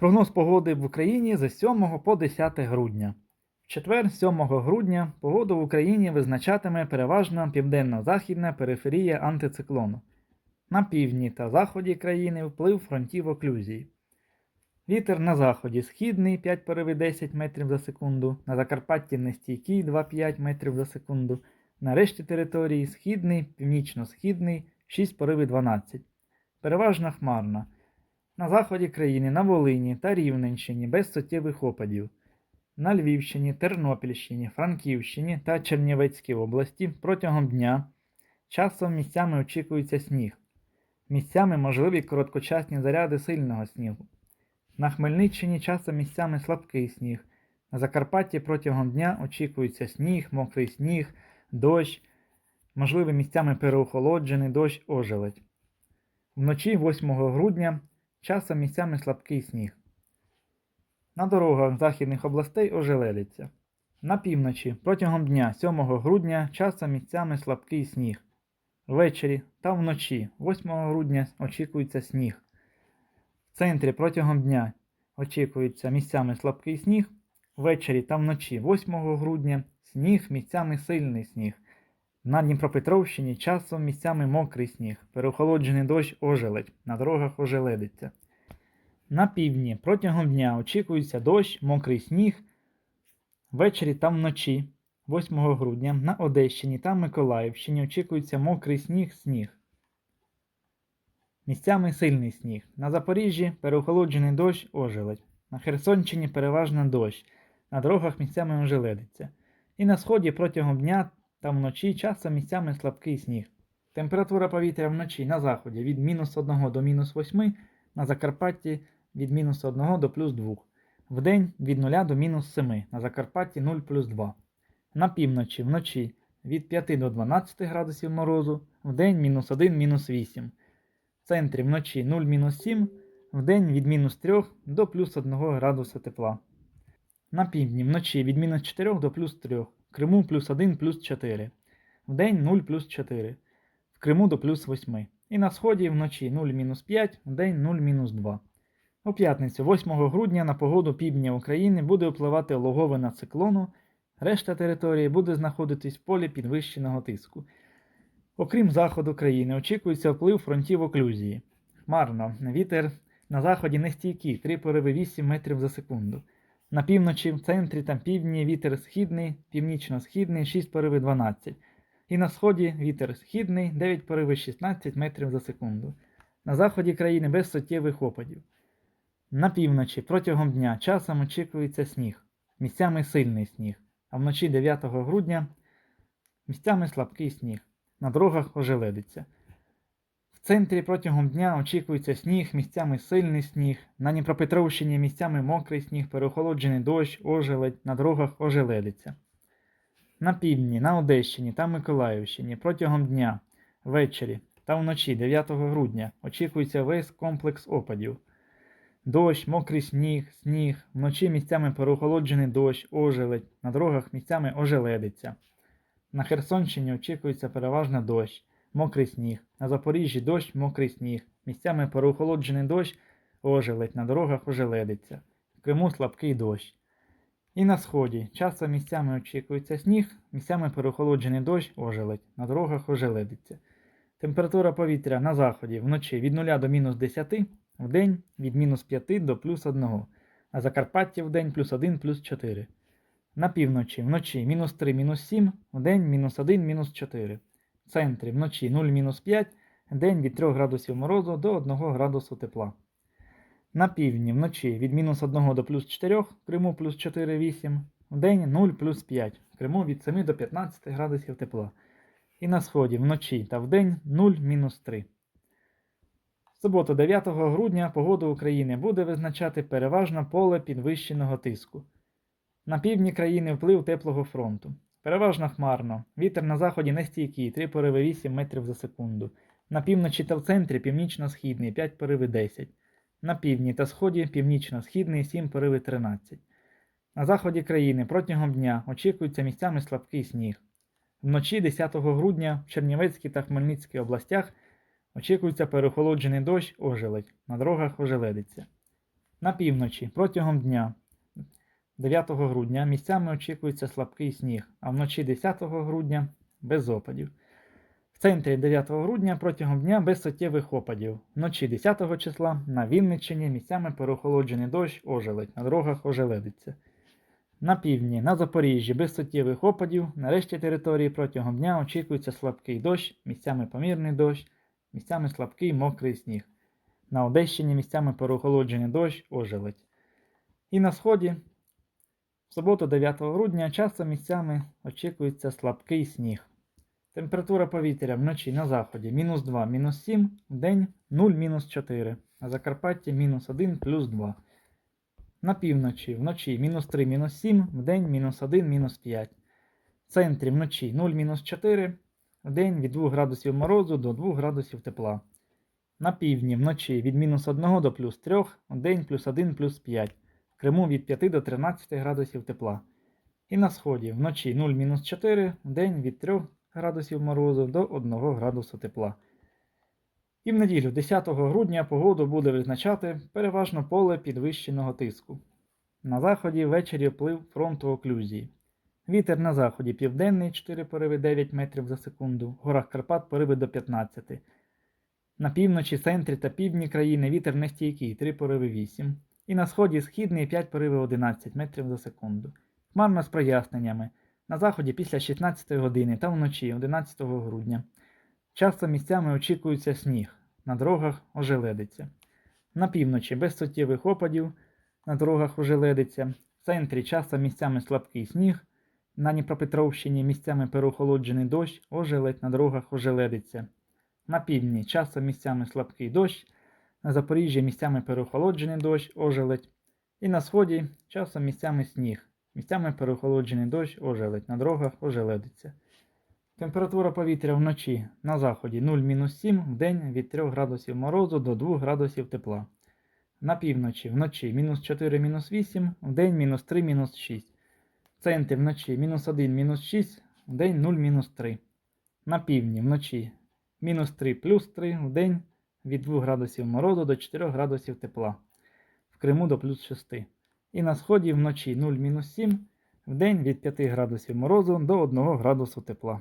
Прогноз погоди в Україні з 7 по 10 грудня. В четвер, 7 грудня, погоду в Україні визначатиме переважно південно-західна периферія антициклону. На півдні та заході країни вплив фронтів оклюзії. Вітер на заході східний 5 пориви 10 метрів за секунду, на Закарпатті нестійкий 2-5 метрів за секунду, на решті території східний, північно-східний 6 пориви 12. Переважно хмарна. На заході країни, на Волині та Рівненщині без суттєвих опадів. На Львівщині, Тернопільщині, Франківщині та Чернівецькій області протягом дня часом місцями очікується сніг. Місцями можливі короткочасні заряди сильного снігу. На Хмельниччині часом місцями слабкий сніг. На Закарпатті протягом дня очікується сніг, мокрий сніг, дощ, можливий місцями переохолоджений дощ ожеледь. Вночі 8 грудня часом місцями слабкий сніг. На дорогах західних областей ожеледиться. На півночі протягом дня 7 грудня часом місцями слабкий сніг. Ввечері та вночі 8 грудня очікується сніг. В центрі протягом дня очікується місцями слабкий сніг. Ввечері та вночі 8 грудня сніг місцями сильний сніг. На Дніпропетровщині часом місцями мокрий сніг, переохолоджений дощ ожеледь, на дорогах ожеледиться. На півдні протягом дня очікується дощ, мокрий сніг. Ввечері та вночі, 8 грудня, на Одещині та Миколаївщині очікується мокрий сніг, сніг. Місцями сильний сніг. На Запоріжжі переохолоджений дощ ожеледь. На Херсонщині переважно дощ. На дорогах місцями ожеледиться. І на сході протягом дня та вночі часом місцями слабкий сніг. Температура повітря вночі на заході від мінус 1 до мінус 8, на Закарпатті від мінус 1 до плюс 2. Вдень від 0 до мінус 7, на Закарпатті 0 плюс 2. На півночі вночі від 5 до 12 градусів морозу, вдень мінус 1 мінус 8. В центрі вночі 0 мінус 7, вдень від мінус 3 до плюс 1 градуса тепла. На півдні вночі від мінус 4 до плюс 3. В Криму плюс 1 плюс 4. Вдень 0 плюс 4. В Криму до плюс 8. І на сході вночі 0 мінус 5, вдень 0 мінус 2. У п'ятницю, 8 грудня, на погоду півдня України буде впливати логовина циклону, решта території буде знаходитись в полі підвищеного тиску. Окрім заходу країни, очікується вплив фронтів оклюзії. Хмарно, вітер на заході нестійкий, 3 пориви 8 метрів за секунду. На півночі, в центрі та півдні вітер східний, північно-східний 6 пориви 12. І на сході вітер східний 9 пориви 16 метрів за секунду. На заході країни без суттєвих опадів. На півночі протягом дня часом очікується сніг, місцями сильний сніг, а вночі 9 грудня місцями слабкий сніг. На дорогах ожеледиться. В центрі протягом дня очікується сніг, місцями сильний сніг, на Дніпропетровщині місцями мокрий сніг, переохолоджений дощ, ожеледь, на дорогах ожеледиться. На півдні, на Одещині та Миколаївщині протягом дня, ввечері та вночі 9 грудня очікується весь комплекс опадів. Дощ, мокрий сніг, сніг, вночі місцями переохолоджений дощ, ожеледь, на дорогах місцями ожеледиться. На Херсонщині очікується переважно дощ, мокрий сніг, на Запоріжжі дощ, мокрий сніг, місцями переохолоджений дощ, ожеледь, на дорогах ожеледиться, в Криму слабкий дощ. І на сході часом місцями очікується сніг, місцями переохолоджений дощ, ожеледь, на дорогах ожеледиться. Температура повітря на заході вночі від 0 до мінус 10, вдень від мінус 5 до плюс 1, а Закарпаття вдень плюс 1 плюс 4. На півночі вночі мінус 3 мінус 7, вдень мінус 1 мінус 4. Центрі вночі 0-5, день від 3 градусів морозу до 1 градусу тепла. На півдні вночі від мінус 1 до плюс 4, в Криму плюс 4 8, вдень 0 плюс 5, в Криму від 7 до 15 градусів тепла. І на сході вночі та вдень 0 мінус 3. В суботу 9 грудня погоду України буде визначати переважно поле підвищеного тиску. На півдні країни вплив теплого фронту. Переважно хмарно. Вітер на заході нестійкий 3 пориви 8 метрів за секунду. На півночі та в центрі північно-східний 5 пориви 10. На півдні та сході північно-східний 7 пориви 13. На заході країни протягом дня очікується місцями слабкий сніг. Вночі 10 грудня в Чернівецькій та Хмельницькій областях очікується переохолоджений дощ ожеледь, на дорогах ожеледиться. На півночі протягом дня 9 грудня місцями очікується слабкий сніг, а вночі 10 грудня без опадів. В центрі 9 грудня протягом дня без суттєвих опадів. Вночі 10 числа на Вінниччині місцями переохолоджений дощ ожеледь, на дорогах ожеледиться. На півдні, на Запоріжжі без суттєвих опадів, на решті території протягом дня очікується слабкий дощ, місцями помірний дощ, місцями слабкий мокрий сніг. На Одещині місцями переохолоджений дощ, ожеледь. І на сході, в суботу 9 грудня, часом місцями очікується слабкий сніг. Температура повітря вночі на заході мінус 2, мінус 7, в день 0, мінус 4, на Закарпатті мінус 1, плюс 2. На півночі вночі мінус 3, мінус 7, в день мінус 1, мінус 5. В центрі вночі 0, мінус 4, в день від 2 градусів морозу до 2 градусів тепла. На півдні вночі від мінус 1 до плюс 3, в день плюс 1, плюс 5. Криму від 5 до 13 градусів тепла. І на сході вночі 0, мінус 4, в день від 3 градусів морозу до 1 градусу тепла. І в неділю, 10 грудня, погоду буде визначати переважно поле підвищеного тиску. На заході ввечері вплив фронту оклюзії. Вітер на заході південний 4 пориви 9 метрів за секунду, в горах Карпат пориви до 15. На півночі, центрі та півдні країни вітер нестійкий 3 пориви 8. І на сході східний 5 пориви 11 метрів за секунду. Хмарно з проясненнями. На заході після 16 години та вночі 11 грудня. Часто місцями очікується сніг, на дорогах ожеледиться. На півночі без суттєвих опадів, на дорогах ожеледиться. В центрі часто місцями слабкий сніг, на Дніпропетровщині місцями переохолоджений дощ, ожеледь, на дорогах ожеледиться. На півдні часто місцями слабкий дощ, на Запоріжжі місцями переохолоджений дощ, ожеледь. І на сході часом місцями сніг, місцями переохолоджений дощ, ожеледь, на дорогах ожеледиться. Температура повітря вночі на заході 0-7, в день від 3 градусів морозу до 2 градусів тепла. На півночі вночі мінус 4, мінус 8, в день мінус 3, мінус 6. В центрі вночі мінус 1, мінус 6, в день 0, мінус 3. На півдні вночі мінус 3, плюс 3, в день від 2 градусів морозу до 4 градусів тепла. В Криму до плюс 6. І на сході вночі 0-7, в день від 5 градусів морозу до 1 градусу тепла.